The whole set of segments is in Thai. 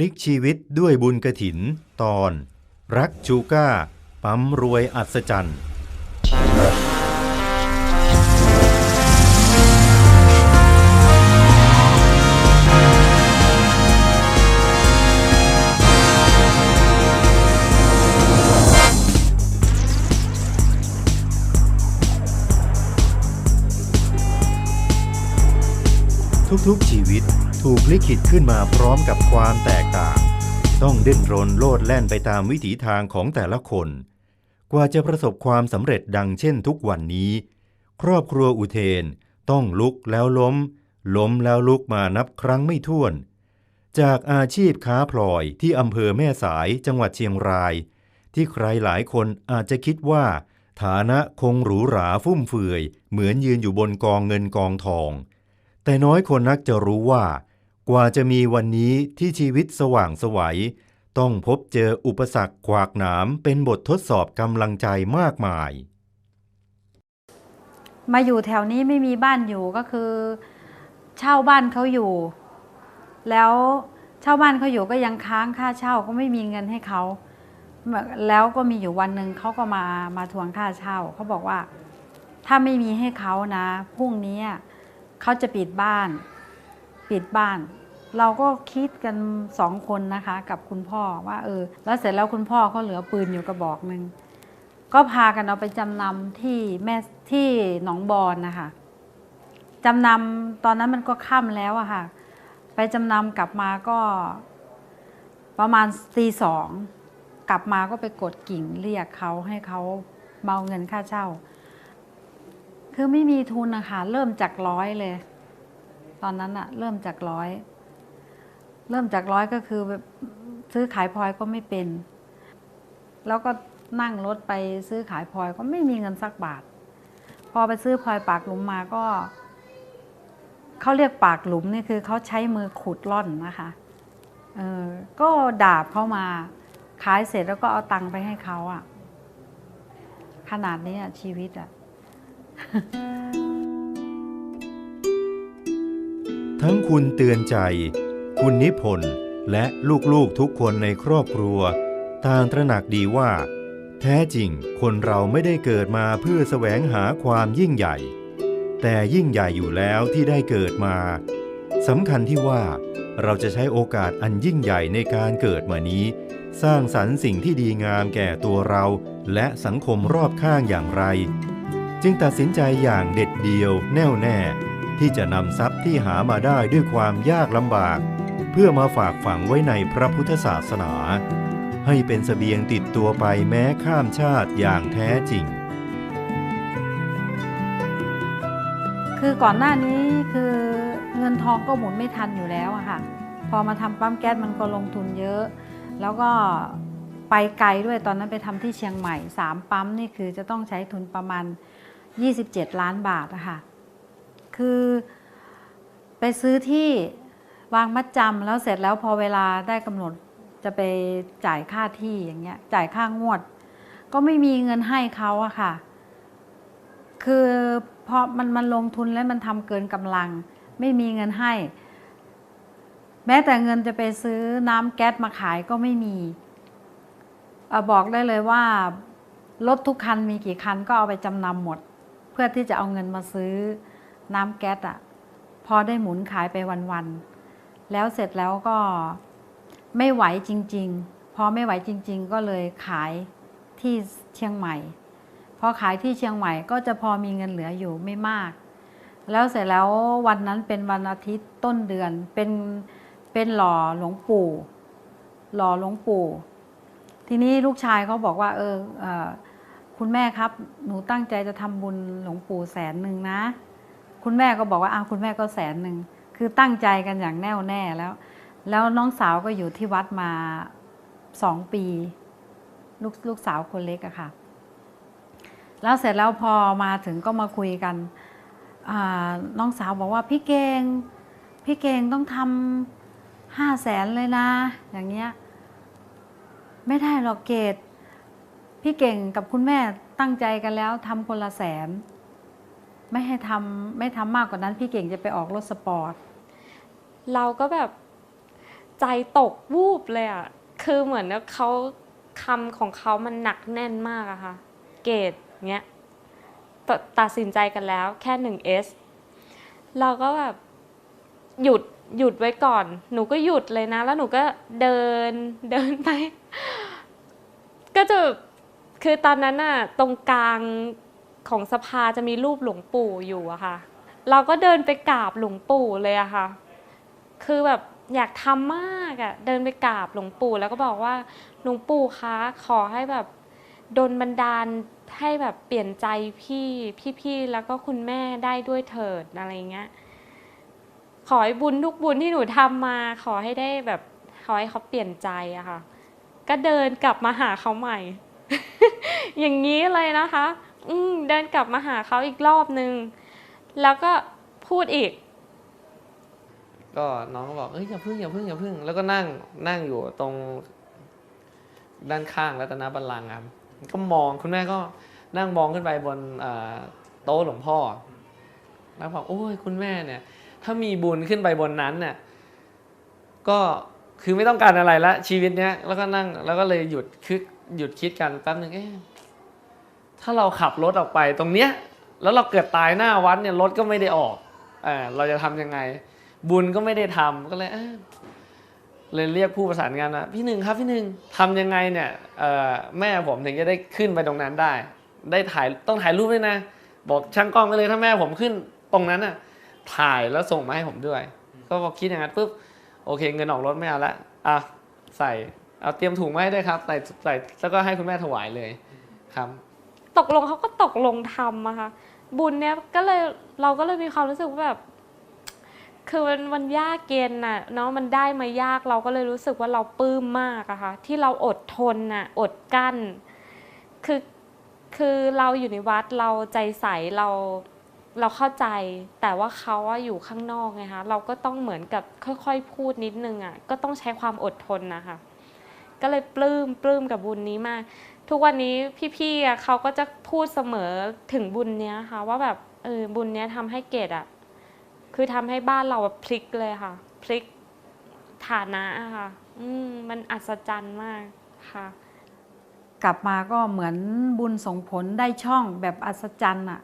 ลิกชีวิตด้วยบุญกระถิน ตอน รักชูก้า ปั๊มรวยอัศจรรย์ ทุกๆชีวิต ถูกลิขิตขึ้นมาพร้อมกับความแตกต่าง ต้องเด่นรนโลดแล่นไปตามวิถีทางของแต่ละคน กว่าจะประสบความสำเร็จดังเช่นทุกวันนี้ ครอบครัวอุเทนต้องลุกแล้วล้ม ล้มแล้วลุกมานับครั้งไม่ถ้วน จากอาชีพค้าพลอยที่อำเภอแม่สายจังหวัดเชียงราย ที่ใครหลายคนอาจจะคิดว่า ฐานะคงหรูหราฟุ่มเฟือย เหมือนยืนอยู่บนกองเงินกองทองแต่น้อยคนนักจะรู้ว่า กว่าจะมีวันนี้ที่ชีวิตสว่างไสวัย ต้องพบเจออุปสรรคขวากหนามเป็นบททดสอบกำลังใจมากมาย มาอยู่แถวนี้ไม่มีบ้านอยู่ก็คือ เช่าบ้านเขาอยู่ แล้วเช่าบ้านเขาอยู่ก็ยังค้างค่าเช่าก็ไม่มีเงินให้เขาแล้วก็มีอยู่วันหนึ่งเขาก็มามาทวงค่าเช่าเขาบอกว่า ถ้าไม่มีให้เขานะพรุ่งนี้เขาจะปิดบ้าน ปิดบ้าน เราก็คิดกันสองคนนะคะ กับคุณพ่อว่าเออ แล้วเสร็จแล้วคุณพ่อเขาเหลือปืนอยู่กระบอกหนึ่งก็พากันเอาไปจำนำที่แม่ที่หนองบอนนะคะจำนำตอนนั้นมันก็ค่ำแล้วอะค่ะ ไปจำนำกลับมาก็ ประมาณตีสองกลับมาก็ไปกดกิ่งเรียกเขาให้เขาเมาเงินค่าเช่า คือไม่มีทุนนะคะเริ่มจากร้อยเลย ตอนนั้นอะเริ่มจากร้อย เริ่มจากร้อยก็คือแบบซื้อขายพลอยก็ไม่เป็น แล้วก็นั่งรถไปซื้อขายพลอยก็ไม่มีเงินสักบาท พอไปซื้อพลอยปากหลุมมาก็เขาเรียกปากหลุมนี่คือเขาใช้มือขุดล่อนนะคะเออก็ดาบเข้ามาขายเสร็จแล้วก็เอาตังค์ไปให้เขาอะขนาดนี้อะชีวิตอะทั้งคุณเตือนใจ คุณนิพนธ์และลูกๆทุกคนในครอบครัว ต่างตระหนักดีว่า แท้จริงคนเราไม่ได้เกิดมาเพื่อแสวงหาความยิ่งใหญ่ แต่ยิ่งใหญ่อยู่แล้วที่ได้เกิดมาสำคัญที่ว่า เราจะใช้โอกาสอันยิ่งใหญ่ในการเกิดมานี้ สร้างสรรค์สิ่งที่ดีงามแก่ตัวเรา และสังคมรอบข้างอย่างไร จึงตัดสินใจอย่างเด็ดเดียวแน่วแน่ ที่จะนำทรัพย์ที่หามาได้ด้วยความยากลำบาก พื่อมาฝากฝังไว้ในพระพุทธศาสนา ให้เป็นเสบียงติดตัวไปแม้ข้ามชาติอย่างแท้จริง คือก่อนหน้านี้คือเงินทองก็หมุนไม่ทันอยู่แล้วอะค่ะ พอมาทำปั๊มแก๊สมันก็ลงทุนเยอะ แล้วก็ไปไกลด้วยตอนนั้นไปทำที่เชียงใหม่ 3 ปั๊มนี่คือจะต้องใช้ทุนประมาณ 27 ล้านบาทอะค่ะ คือไปซื้อที่ วางมัดจำแล้วเสร็จแล้วพอเวลาได้กำหนดจะไปจ่ายค่าที่อย่างเงี้ย จ่ายค่างวด ก็ไม่มีเงินให้เขาอะค่ะ คือพอมันมันลงทุนแล้วมันทำเกินกำลัง ไม่มีเงินให้ แม้แต่เงินจะไปซื้อน้ำแก๊สมาขายก็ไม่มีอบอกได้เลยว่ารถทุกคันมีกี่คันก็เอาไปจำนำหมด เพื่อที่จะเอาเงินมาซื้อน้ำแก๊สอะพอได้หมุนขายไปวันๆ แล้วเสร็จแล้วก็ไม่ไหวจริง ๆ พอไม่ไหวจริง ๆ ก็เลยขายที่เชียงใหม่ พอขายที่เชียงใหม่ก็จะพอมีเงินเหลืออยู่ไม่มาก แล้วเสร็จแล้ววันนั้นเป็นวันอาทิตย์ต้นเดือนเป็นเป็นหล่อหลวงปู่ หล่อหลวงปู่ ทีนี้ลูกชายเขาบอกว่า เออเออคุณแม่ครับ หนูตั้งใจจะทำบุญหลวงปู่แสนหนึ่งนะ คุณแม่ก็บอกว่าอ้าวคุณแม่ก็แสนหนึ่ง คือตั้งใจกันอย่างแน่วแน่แล้ว แล้วน้องสาวก็อยู่ที่วัดมาสองปี ลูกลูกสาวคนเล็กอะค่ะ แล้วเสร็จแล้วพอมาถึงก็มาคุยกัน น้องสาวบอกว่าพี่เกง พี่เกงต้องทำห้าแสนเลยนะ อย่างเงี้ย ไม่ได้หรอกเกดพี่เก่งกับคุณแม่ตั้งใจกันแล้วทำคนละแสน ไม่ให้ทำไม่ทำมากกว่านั้น พี่เก่งจะไปออกรถสปอร์ต เราก็แบบใจตกวูบเลยอะคือเหมือนเขาคำของเขามันหนักแน่นมากอะค่ะ เกรดเงี้ยตตัดสินใจกันแล้วแค่หนึ่งเอสเราก็แบบหยุดหยุดไว้ก่อน หนูก็หยุดเลยนะ แล้วหนูก็เดินเดินไป ก็จะคือตอนนั้นน่ะตรงกลางของสภาจะมีรูปหลวงปู่อยู่อะค่ะ เราก็เดินไปกราบหลวงปู่เลยอะค่ะ คือแบบอยากทำมากอะเดินไปกราบหลวงปู่ แล้วก็บอกว่าหลวงปู่คะขอให้แบบดนบันดาลให้แบบเปลี่ยนใจพี่พี่ๆแล้วก็คุณแม่ได้ด้วยเถิดอะไรเงี้ยขอให้บุญทุกบุญที่หนูทำมา ขอให้ได้แบบขอให้เขาเปลี่ยนใจอะค่ะ ก็เดินกลับมาหาเขาใหม่ อย่างนี้เลยนะคะ อืเดินกลับมาหาเขาอีกรอบนึง แล้วก็พูดอีก ก็น้องก็บอกเอ้ยอย่าพึ่งอย่าพึ่งอย่าพึ่ง แล้วก็นั่งนั่งอยู่ตรงด้านข้างรัตนบัลลังก์ครับ ก็มองคุณแม่ก็นั่งมองขึ้นไปบนโต๊ะหลวงพ่อ แล้วบอกโอ้ยคุณแม่เนี่ย ถ้ามีบุญขึ้นไปบนนั้นเนี่ยก็คือไม่ต้องการอะไรละชีวิตเนี้ยแล้วก็นั่งแล้วก็เลยหยุดคิดหยุดคิดกันแป๊บหนึ่งเอ๊ะถ้าเราขับรถออกไปตรงเนี้ย แล้วเราเกิดตายหน้าวัดเนี่ยรถก็ไม่ได้ออกอ่าเราจะทำยังไง บุญก็ไม่ได้ทำก็เลยเลยเรียกผู้ประสานงานว่าพี่หนึ่งครับพี่หนึ่งทำยังไงเนี่ยแม่ผมถึงจะได้ขึ้นไปตรงนั้นได้ ได้ถ่ายต้องถ่ายรูปด้วยนะ บอกช่างกล้องไปเลยถ้าแม่ผมขึ้นตรงนั้นน่ะถ่ายแล้วส่งมาให้ผมด้วย ก็พอคิดอย่างนั้นปุ๊บโอเค เงินออกรถไม่เอาละอะใส่เอาเตรียมถุงมาให้ด้วยครับใส่ใส่แล้วก็ให้คุณแม่ถวายเลยครับ ตกลงเขาก็ตกลงทำอะค่ะบุญเนี้ยก็เลยเราก็เลยมีความรู้สึกว่าแบบ คือมันมันยากเกณฑ์น่ะเนาะมันได้มายากเราก็เลยรู้สึกว่าเราปลื้มมากอะค่ะที่เราอดทนน่ะอดกั้น คือคือเราอยู่ในวัดเราใจใสเราเราเข้าใจ แต่ว่าเขาอะอยู่ข้างนอกไงคะเราก็ต้องเหมือนกับค่อยๆพูดนิดนึงอะก็ต้องใช้ความอดทนนะคะก็เลยปลื้มปลื้มกับบุญนี้มาก ทุกวันนี้พี่ๆเขาก็จะพูดเสมอถึงบุญเนี้ยค่ะว่าแบบเออบุญเนี้ยทำให้เกดอะ คือทำให้บ้านเราพลิกเลยค่ะ พลิกฐานะอะค่ะ อืมมันอัศจรรย์มากค่ะ กลับมาก็เหมือนบุญส่งผลได้ช่องแบบอัศจรรย์อะ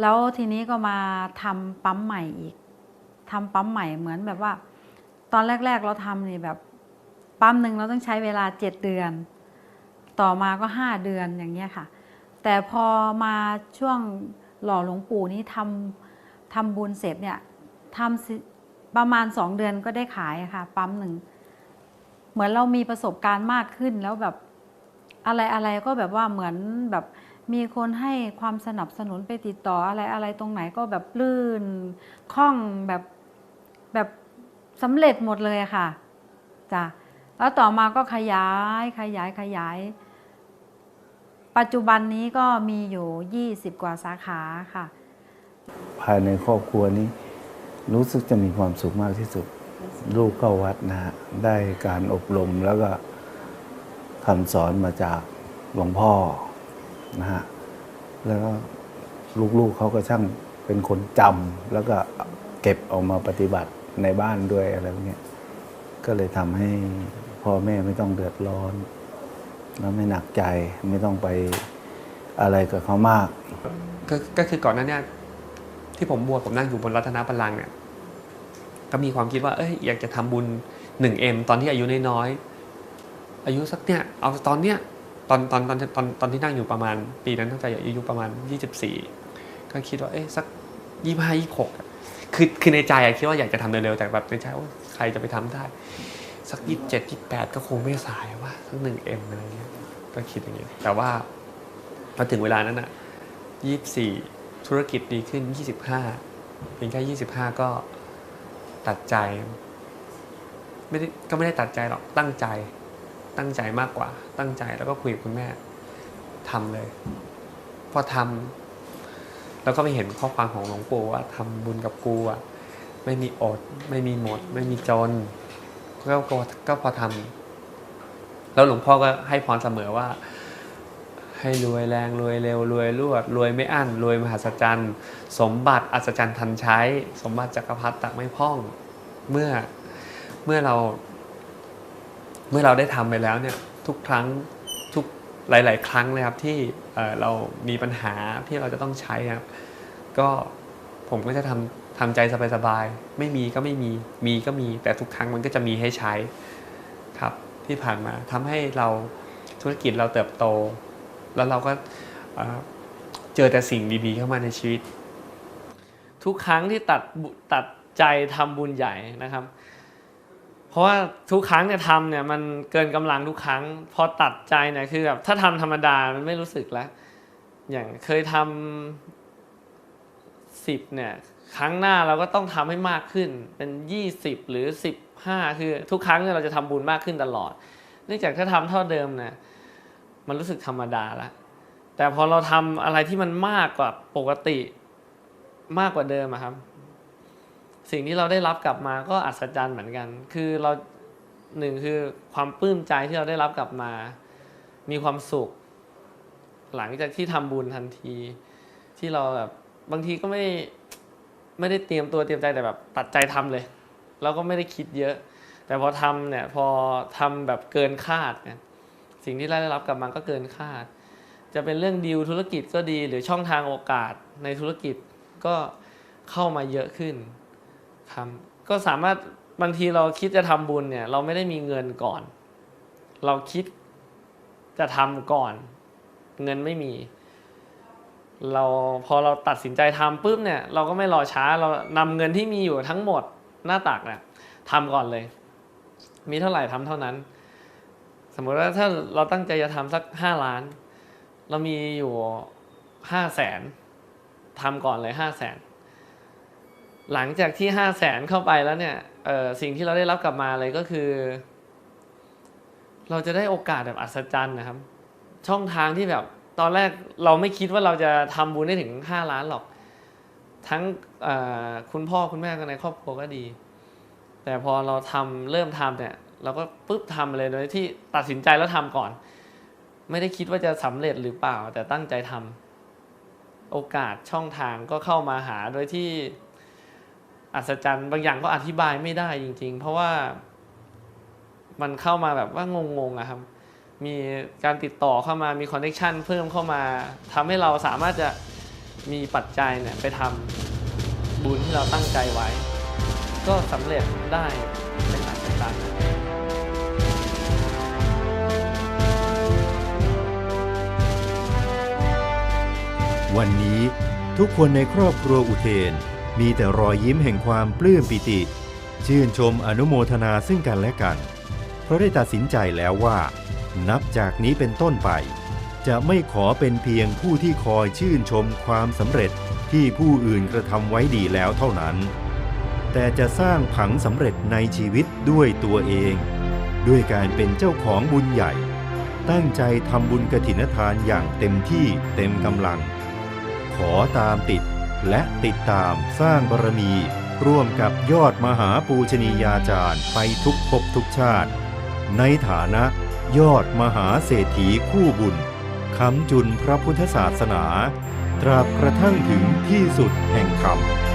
แล้วทีนี้ก็มาทำปั๊มใหม่อีกทำปั๊มใหม่เหมือนแบบว่า ตอนแรก ๆ เราทำนี่แบบปั๊มหนึ่งเราต้องใช้เวลาเจ็ดเดือน ต่อมาก็ห้าเดือนอย่างเงี้ยค่ะ แต่พอมาช่วงหล่อหลวงปู่นี้ทำ ทำบุญเสร็จเนี่ยทำประมาณสองเดือนก็ได้ขายค่ะ ปั๊มหนึ่ง เหมือนเรามีประสบการณ์มากขึ้นแล้วแบบอะไรอะไรก็แบบว่าเหมือนแบบมีคนให้ความสนับสนุนไปติดต่ออะไรอะไรตรงไหนก็แบบลื่นคล่องแบบแบบสำเร็จหมดเลยค่ะจ้ะแล้วต่อมาก็ขยายขยายขยาย ปัจจุบันนี้ก็มีอยู่ 20 กว่าสาขาค่ะ ภายในครอบครัวนี้ รู้สึกจะมีความสุขมากที่สุด ลูกเข้าวัดนะฮะได้การอบรมแล้วก็คำสอนมาจากหลวงพ่อนะฮะแล้วก็ลูกๆเขาก็ช่างเป็นคนจำแล้วก็เก็บออกมาปฏิบัติในบ้านด้วยอะไรพวกเนี้ยก็เลยทำให้พ่อแม่ไม่ต้องเดือดร้อน แล้วไม่หนักใจไม่ต้องไปอะไรกับเขามาก ก็ก็คือก่อนหน้าเนี้ ที่ผมบวชผมนั่งอยู่บนรัตนบัลลังก์เนี่ยก็มีความคิดว่าเอ้ยอยากจะทำบุญหนึ่งเอ็มตอนที่อายุน้อยๆอายุสักเนี่ยเอาตอนเนี้ยตอนตอนตอนตอนตอนที่นั่งอยู่ประมาณ ปีนั้นตั้งแต่อายุประมาณ 24 ก็คิดว่าเอ้ยสักยี่ห้ายี่หกคือคือในใจอคิดว่าอยากจะทำเร็วๆแต่แบบในใจว่าใครจะไปทำได้ สักยี่สิบเจ็ดยี่แปดก็คงไม่สายว่าสักหนึ่งเอ็มอะไรเงี้ยก็คิดอย่างเงี้ยแต่ว่าพอถึงเวลานั้นอะยี่สี่ ธุรกิจดีขึ้นยี่สิบห้าเพียงแค่ยี่สิบห้าก็ตัดใจ ไม่ได้ก็ไม่ได้ตัดใจหรอกตั้งใจ ตั้งใจมากกว่า ตั้งใจแล้วก็คุยกับคุณแม่ทำเลย พอทำแล้วก็ไปเห็นข้อความของหลวงปู่ว่าทำบุญกับกูอะไม่มีอด ไม่มีหมด ไม่มีจนก็ก็ก็พอทำแล้วหลวงพ่อก็ให้พรเสมอว่า ให้รวยแรงรวยเร็วรวยรวดรวยไม่อั้นรวยมหัศจรรย์ สมบัติอัศจรรย์ทันใช้ สมบัติจักรพรรดิตักไม่พ่อง เมื่อเมื่อเรา เมื่อเราได้ทำไปแล้วเนี่ยทุกครั้งทุกหลาย ๆ ครั้งเลยครับที่เอ่อเรามีปัญหาที่เราจะต้องใช้ครับ ก็ผมก็จะทำทำใจสบายๆไม่มีก็ไม่มีมีก็มี แต่ทุกครั้งมันก็จะมีให้ใช้ครับที่ผ่านมาทำให้เราธุรกิจเราเติบโต แล้วเราก็เจอแต่สิ่งดีๆเข้ามาในชีวิต ทุกครั้งที่ตัดตัดใจทำบุญใหญ่นะครับ เพราะว่าทุกครั้งเนี่ยทำเนี่ยมันเกินกำลังทุกครั้ง พอตัดใจเนี่ยคือแบบถ้าทำธรรมดามันไม่รู้สึกแล้ว อย่างเคยทำสิบเนี่ยครั้งหน้าเราก็ต้องทำให้มากขึ้นเป็น 20 หรือ 15 คือทุกครั้งเนี่ยเราจะทำบุญมากขึ้นตลอด เนื่องจากถ้าทำเท่าเดิมเนี่ย มันรู้สึกธรรมดาแล้วแต่พอเราทำอะไรที่มันมากกว่าปกติมากกว่าเดิมอะครับ สิ่งที่เราได้รับกลับมาก็อัศจรรย์เหมือนกัน คือเราหนึ่งคือความปลื้มใจที่เราได้รับกลับมา มีความสุข หลังจากที่ทำบุญทันที ที่เราแบบบางทีก็ไม่ไม่ได้เตรียมตัวเตรียมใจแต่แบบตัดใจทำเลยเราก็ไม่ได้คิดเยอะ แต่พอทำเนี่ยพอทำแบบเกินคาดเนี่ย สิ่งที่ได้รับกลับมาก็เกินคาด จะเป็นเรื่องดีลธุรกิจก็ดี หรือช่องทางโอกาสในธุรกิจก็เข้ามาเยอะขึ้นครับก็สามารถบางทีเราคิดจะทำบุญเนี่ย เราไม่ได้มีเงินก่อน เราคิดจะทำก่อน เงินไม่มี เราพอเราตัดสินใจทำปุ๊บเนี่ย เราก็ไม่รอช้าเรานำเงินที่มีอยู่ทั้งหมดหน้าตักเนี่ยทำก่อนเลย มีเท่าไหร่ทำเท่านั้น มมติว่าถ้าเราตั้งใจจะทำสักห้าล้าน เรามีอยู่ห้าแสนทำก่อนเลยห้าแสนหลังจากที่ห้าแสนเข้าไปแล้วเนี่ยสิ่งที่เราได้รับกลับมาเลยก็คือ เราจะได้โอกาสแบบอัศจรรย์นะครับ ช่องทางที่แบบตอนแรกเราไม่คิดว่าเราจะทำบุญได้ถึงห้าล้านหรอก ทั้งคุณพ่อคุณแม่กันในครอบครัวก็ดี แต่พอเราทำเริ่มทำเนี่ย เราก็ปุ๊บทำเลยโดยที่ตัดสินใจแล้วทำก่อน ไม่ได้คิดว่าจะสำเร็จหรือเปล่า แต่ตั้งใจทำโอกาสช่องทางก็เข้ามาหาโดยที่อัศจรรย์บางอย่างก็อธิบายไม่ได้จริง ๆ เพราะว่ามันเข้ามาแบบว่างงๆอะครับ มีการติดต่อเข้ามา มีคอนเน c t ชันเพิ่มเข้ามาทำให้เราสามารถจะมีปัจจัยเนี่ยไปทำบุญที่เราตั้งใจไว้ ก็สำเร็จได้เป็นอัศจรรย์ วันนี้ทุกคนในครอบครัวอุเทน มีแต่รอยยิ้มแห่งความปลื้มปิติ ชื่นชมอนุโมทนาซึ่งกันและกัน เพราะได้ตัดสินใจแล้วว่า นับจากนี้เป็นต้นไป จะไม่ขอเป็นเพียงผู้ที่คอยชื่นชมความสำเร็จที่ผู้อื่นกระทำไว้ดีแล้วเท่านั้น แต่จะสร้างผังสำเร็จในชีวิตด้วยตัวเอง ด้วยการเป็นเจ้าของบุญใหญ่ ตั้งใจทำบุญกฐินทานอย่างเต็มที่เต็มกำลัง ขอตามติด และติดตามสร้างบารมี ร่วมกับยอดมหาปูชนียาจารย์ไปทุกภพทุกชาติ ในฐานะยอดมหาเศรษฐีคู่บุญคำจุนพระพุทธศาสนา ตราบกระทั่งถึงที่สุดแห่งคำ